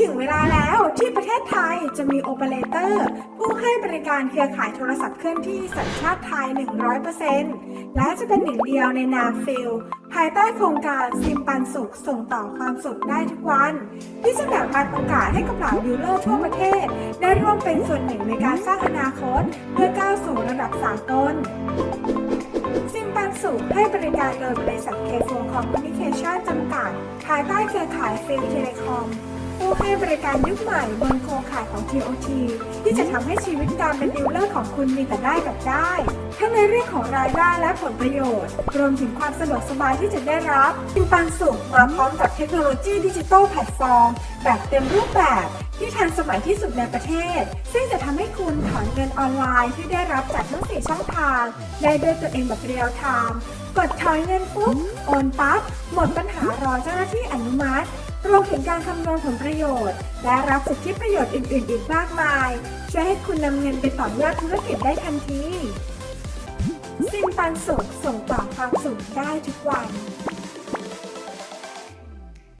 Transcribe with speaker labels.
Speaker 1: ถึงเวลาแล้วที่ประเทศไทยจะมีโอเปอเรเตอร์ ผู้ให้บริการเครือข่ายโทรศัพท์เคลื่อนที่สัญชาติไทย 100%และจะเป็นหนึ่งเดียวในนามฟิลภายใต้โครงการซิมปันสุขส่งต่อความสุขได้ทุกวัน ที่จะแบ่งปันโอกาสให้กับเหล่ายูโรทั่วประเทศ ได้ร่วมเป็นส่วนหนึ่งในการสร้างอนาคต เพื่อก้าวสู่ระดับสากลซิมปันสุขให้บริการโดยบริษัทเคโฟคอมมิวนิเคชันจำกัด ภายใต้เครือข่ายฟิลเทเลคอม ผู้ให้บริการยุคใหม่บนโครงข่ายของ TOT ที่จะทำให้ชีวิตการเป็นดีลเลอร์ของคุณมีแต่ได้กับได้ ทั้งในเรื่องของรายได้และผลประโยชน์ รวมถึงความสะดวกสบายที่จะได้รับซิมปันสุขมาพร้อมกับเทคโนโลยีดิจิทัลแพลตฟอร์มแบบเต็มรูปแบบที่ทันสมัยที่สุดในประเทศ ซึ่งจะทำให้คุณถอนเงินออนไลน์ที่ได้รับจากทั้ง4ช่องทาง ได้ด้วยตัวเองแบบเรียลไทม์กดถอนเงินปุ๊บโอนปั๊บหมดปัญหารอเจ้าหน้าที่อนุมัติ รวมถึงการคำนวณผลประโยชน์ และรับสิทธิประโยชน์อื่น ๆ อีกมากมาย ช่วยให้คุณนำเงินไปต่อยอดธุรกิจได้ทันทีซิมปันสุขส่งต่อความสุขได้ทุกวัน